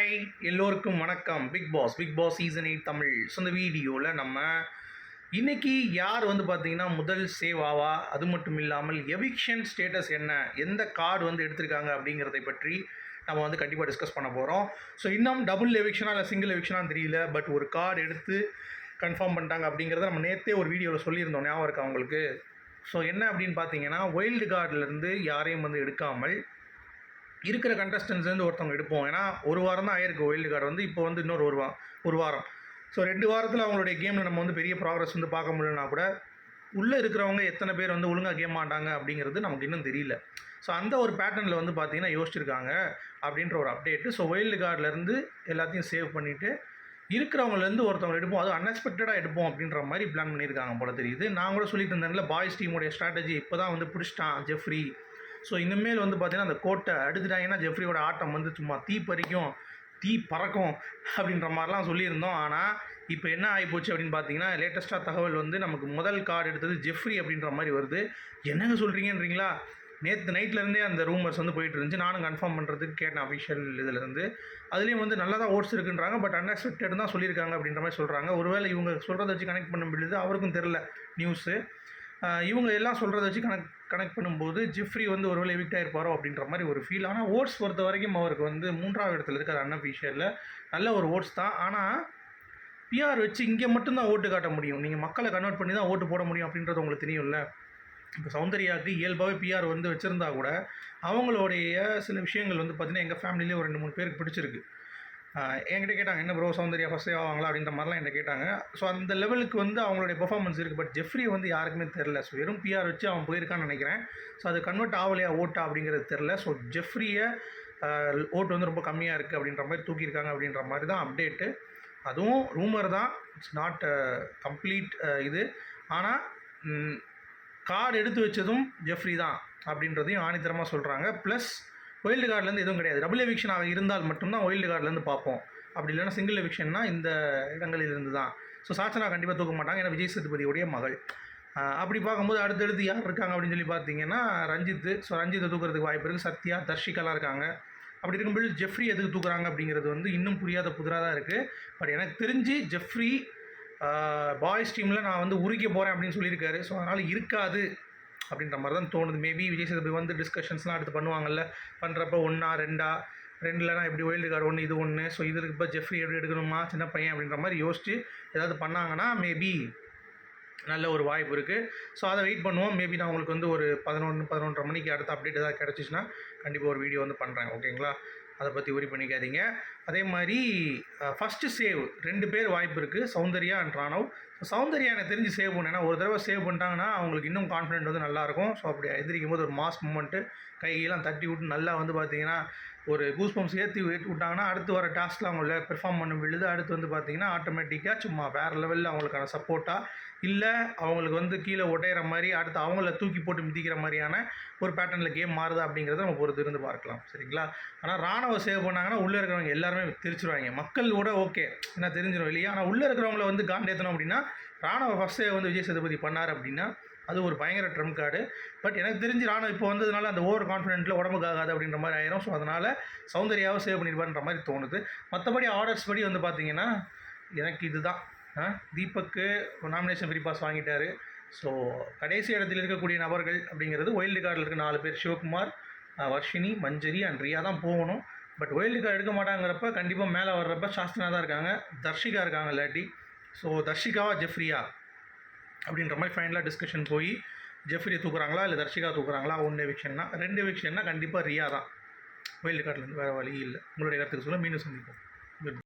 Hi எல்லோருக்கும் வணக்கம். Bigg Boss Bigg Boss season eight Tamil. So இந்த வீடியோவில் நம்ம இன்றைக்கி யார் வந்து பார்த்தீங்கன்னா முதல் சேவ் ஆவா? அது மட்டும் இல்லாமல் எவிக்ஷன் ஸ்டேட்டஸ் என்ன? எந்த கார்டு வந்து எடுத்திருக்காங்க அப்படிங்கிறதை பற்றி நம்ம வந்து கண்டிப்பாக டிஸ்கஸ் பண்ண போகிறோம் ஸோ இன்னும் டபுள் எவிக்ஷனா இல்லை சிங்கிள் எவிக்ஷனாக தெரியல. பட் ஒரு கார்டு எடுத்து கன்ஃபார்ம் பண்ணிட்டாங்க அப்படிங்கிறத நம்ம நேற்றே ஒரு வீடியோவில் சொல்லியிருந்தோம். ஞாபகம் இருக்கா அவங்களுக்கு ஸோ என்ன அப்படின்னு பார்த்தீங்கன்னா ஒயில்டு கார்டிலேருந்து யாரையும் வந்து எடுக்காமல் இருக்கிற கண்டஸ்டன்ஸ்லேருந்து ஒருத்தவங்க எடுப்போம். ஏன்னா ஒரு வாரம் தான் ஆயிருக்கு வைல்டு கார்டு வந்து. இப்போ வந்து இன்னொரு ஒரு வா ஒரு வாரம். ஸோ ரெண்டு வாரத்தில் அவங்களுடைய கேமில் நம்ம வந்து பெரிய ப்ராக்ரஸ் வந்து பார்க்க முடியலனா கூட உள்ளே இருக்கிறவங்க எத்தனை பேர் வந்து ஒழுங்காக கேம் ஆண்டாங்க அப்படிங்கிறது நமக்கு இன்னும் தெரியல. ஸோ அந்த ஒரு பேட்டர்னில் வந்து பார்த்திங்கன்னா யோசிச்சிருக்காங்க அப்படின்ற ஒரு அப்டேட்டு ஸோ வைல்டு கார்டிலேருந்து எல்லாத்தையும் சேவ் பண்ணிவிட்டு இருக்கிறவங்கலேருந்து ஒருத்தவங்க எடுப்போம். அது அன்எக்ஸ்பெக்டடாக எடுப்போம் அப்படின்ற மாதிரி பிளான் பண்ணியிருக்காங்க போல தெரியுது. நான் கூட சொல்லிட்டு இருந்தேன்ல பாய்ஸ் டீமுடைய ஸ்ட்ராட்டஜி இப்போ தான் வந்து பிடிச்சிட்டான் ஜெஃப்ரி ஸோ இனிமேல் வந்து பார்த்திங்கன்னா அந்த கோட்டை அடுத்துட்டாங்கன்னா ஜெஃப்ரியோட ஆட்டம் வந்து சும்மா தீ பறிக்கும் தீ பறக்கும் அப்படின்ற மாதிரிலாம் சொல்லியிருந்தோம். ஆனால் இப்போ என்ன ஆகிப்போச்சு அப்படின்னு பார்த்தீங்கன்னா லேட்டஸ்ட்டாக தகவல் வந்து நமக்கு முதல் கார்டு எடுத்தது ஜெஃப்ரி அப்படின்ற மாதிரி வருது. என்னங்க சொல்கிறீங்கன்றீங்களா நேற்று நைட்லேருந்தே அந்த ரூமர்ஸ் வந்து போயிட்டு இருந்துச்சு. நானும் கன்ஃபார்ம் பண்ணுறதுக்கு கேட்டேன் அஃபிஷியல் இதுலேருந்து அதுலேயும் வந்து நல்லா தான் ஓட்ஸ் இருக்குன்றாங்க பட் அன்எக்ஸ்பெக்டட் தான் சொல்லியிருக்காங்க அப்படின்ற மாதிரி சொல்கிறாங்க ஒருவேளை இவங்க சொல்கிறத வச்சு கனெக்ட் பண்ண முடியுது அவருக்கும் தெரில நியூஸு இவங்க எல்லாம் சொல்கிறத வச்சு கனெக்ட் கனெக்ட் பண்ணும்போது ஜிஃப்ரி வந்து ஒருவேளை எவிக்ட் ஆகிருப்பாரோ அப்படின்ற மாதிரி ஒரு ஃபீல் ஆனால் ஓட்ஸ் பொறுத்த வரைக்கும் அவருக்கு வந்து மூன்றாவது இடத்துல இருக்கார் அன்அஃபிஷியலில் நல்ல ஒரு ஓட்ஸ் தான். ஆனால் பிஆர் வச்சு இங்கே மட்டும்தான் ஓட்டு காட்ட முடியும். நீங்கள் மக்களை கன்வெர்ட் பண்ணி தான் ஓட்டு போட முடியும் அப்படின்றது உங்களுக்கு தெரியும்ல. இப்போ சௌந்தர்யாவுக்கு இயல்பாகவே பிஆர் வந்து வச்சுருந்தா கூட அவங்களுடைய சில விஷயங்கள் வந்து பார்த்திங்கன்னா எங்கள் ஃபேமிலியிலே ஒரு ரெண்டு மூணு பேருக்கு பிடிச்சிருக்கு. என்கிட்ட கேட்டாங்க என்ன ப்ரோ சௌந்தர்யா ஃபஸ்ட்டே ஆவாங்களா? அப்படின்ற மாதிரிலாம் என்கிட்ட கேட்டாங்க. ஸோ அந்த லெவலுக்கு வந்து அவங்களுடைய பெர்ஃபார்மன்ஸ் இருக்குது பட் ஜெஃப்ரி வந்து யாருக்குமே தெரில ஸோ வெறும் பிஆர் வச்சு அவன் போயிருக்கான்னு நினைக்கிறேன். ஸோ அது கன்வெர்ட் ஆகலையா ஓட்டா அப்படிங்கிறது தெரில ஸோ ஜெஃப்ரியை ஓட்டு வந்து ரொம்ப கம்மியாக இருக்குது அப்படின்ற மாதிரி தூக்கியிருக்காங்க அப்படின்ற மாதிரி தான் அப்டேட்டு அதுவும் ரூமர் தான். இட்ஸ் நாட் கம்ப்ளீட் இது. ஆனால் கார்டு எடுத்து வச்சதும் ஜெஃப்ரி தான் அப்படின்றதையும் ஆணித்தரமாக சொல்கிறாங்க ப்ளஸ் ஒயில்டு கார்டுலேருந்து எதுவும் கிடையாது. டபுள் எவிக்ஷனாக இருந்தால் மட்டும்தான் ஒயில்டு கார்டுலேருந்து பார்ப்போம். அப்படி இல்லைன்னா சிங்கிள் எவிக்ஷன்னா இந்த இடங்களிலிருந்து தான் ஸோ சாச்சனா கண்டிப்பாக தூக்க மாட்டாங்க. ஏன்னா விஜய் சேதுபதியுடைய மகள். அப்படி பார்க்கும்போது அடுத்தடுத்து யார் இருக்காங்க அப்படின்னு சொல்லி பார்த்தீங்கன்னா ரஞ்சித்து ஸோ ரஞ்சித்தை தூக்கிறதுக்கு வாய்ப்பு இருக்குது சத்யா தர்ஷிகலாம் இருக்காங்க. அப்படி இருக்கும்போது ஜெஃப்ரி எதுக்கு தூக்குறாங்க அப்படிங்கிறது வந்து இன்னும் புரியாத புதிராக தான் இருக்குது பட் எனக்கு தெரிஞ்சு ஜெஃப்ரி பாய்ஸ் டீமில் நான் வந்து உரிக்க போகிறேன் அப்படின்னு சொல்லியிருக்காரு. ஸோ அதனால் இருக்காது. அப்படின்ற மாதிரி தான் தோணுது. மேபி விஜய் சேதுபதி வந்து டிஸ்கஷன்ஸ்லாம் எடுத்து பண்ணுவாங்கல்ல. பண்ணுறப்ப ஒன்றா ரெண்டா ரெண்டுலனா எப்படி ஒயில்டு கார்டு ஒன்று இது ஒன்று ஸோ இதுக்கு இப்போ ஜெஃப்ரி எப்படி எடுக்கணுமா சின்ன பையன் அப்படின்ற மாதிரி யோசிச்சு ஏதாவது பண்ணாங்கன்னா மேபி நல்ல ஒரு வாய்ப்பு இருக்குது ஸோ அதை வெயிட் பண்ணுவோம். மேபி நான் உங்களுக்கு வந்து ஒரு பதினொன்று பதினொன்றரை மணிக்கு அடுத்த அப்டேட் ஏதாவது கிடச்சிச்சின்னா கண்டிப்பாக ஒரு வீடியோ வந்து பண்ணுறேன் ஓகேங்களா அதை பற்றி உரி பண்ணிக்காதீங்க. அதே மாதிரி ஃபஸ்ட்டு சேவ் ரெண்டு பேர் வாய்ப்பு இருக்குது சௌந்தர்யா அண்ட் ராணவ். ஸோ சௌந்தர்யா எனக்கு தெரிஞ்சு சேவ் பண்ணேன் ஒரு தடவை சேவ் பண்ணிட்டாங்கன்னா அவங்களுக்கு இன்னும் கான்ஃபிடென்ட் வந்து நல்லாயிருக்கும் ஸோ அப்படி எதிரிக்கும் போது ஒரு மாஸ் மூமெண்ட்டு கையெல்லாம் தட்டி விட்டு நல்லா வந்து பார்த்தீங்கன்னா ஒரு கூஸ் பம்ப்ஸ் ஏற்றி ஏற்றி விட்டாங்கன்னா அடுத்து வர டாஸ்கில் அவங்கள பெர்ஃபார்ம் பண்ண விழுது. அடுத்து வந்து பார்த்தீங்கன்னா ஆட்டோமேட்டிக்காக சும்மா வேறு லெவலில் அவங்களுக்கான சப்போர்ட்டாக இல்லை அவங்களுக்கு வந்து கீழே ஒட்டையிற மாதிரி அடுத்து அவங்கள தூக்கி போட்டு மிதிக்கிற மாதிரியான ஒரு பேட்டர்னில் கேம் மாறுதா அப்படிங்கிறத நம்ம பொறுத்து இருந்து பார்க்கலாம். சரிங்களா? ஆனால் ராணுவ சேவ் பண்ணாங்கன்னா உள்ளே இருக்கிறவங்க எல்லாருமே தெரிச்சிருவாங்க மக்கள் கூட ஓகே ஏன்னா தெரிஞ்சிடும் இல்லையா? ஆனால் உள்ளே இருக்கிறவங்கள வந்து காண்டேத்தணும் அப்படின்னா ராணுவ ஃபஸ்ட் சேவ் வந்து விஜய் சேதுபதி பண்ணார் அப்படின்னா அது ஒரு பயங்கர ட்ரம் கார்டு பட் எனக்கு தெரிஞ்சு ராணுவம் இப்போ வந்ததுனால அந்த ஓவர் கான்ஃபிடென்ட்டில் உடம்புக்கு ஆகாது அப்படின்ற மாதிரி ஆயிரும். ஸோ அதனால் சௌந்தர்யாவை சேவ் பண்ணிடுவான்ற மாதிரி தோணுது. மற்றபடி ஆர்டர்ஸ் படி வந்து பார்த்திங்கன்னா எனக்கு இதுதான். தீபக்கு நாமினேஷன் ஃப்ரீ பாஸ் வாங்கிட்டார். ஸோ கடைசி இடத்தில் இருக்கக்கூடிய நபர்கள் அப்படிங்கிறது ஒயில்டு கார்டில் இருக்க நாலு பேர். சிவகுமார் வர்ஷினி மஞ்சரி அண்ட் ரியா தான் போகணும். பட் ஒயில்டு கார்டு எடுக்க மாட்டாங்கிறப்ப கண்டிப்பாக மேலே வர்றப்ப சாஸ்தினா தான் இருக்காங்க. தர்ஷிகா இருக்காங்க இல்லாட்டி. ஸோ தர்ஷிகாவா ஜெஃப்ரியா அப்படின்ற மாதிரி ஃபைனலாக டிஸ்கஷன் போய் ஜெஃப்ரி தூக்குறாங்களா இல்லை தர்ஷிகா தூக்குறாங்களா? ஒன்று எவிக்ஷன்னா ரெண்டு எவிக்ஷன்னா கண்டிப்பாக ரியா தான். ஒயில்டு கார்டில் வேறு வழி இல்லை. உங்களுடைய கருத்துக்கு சொல்ல மீண்டும் சந்திப்போம். குட்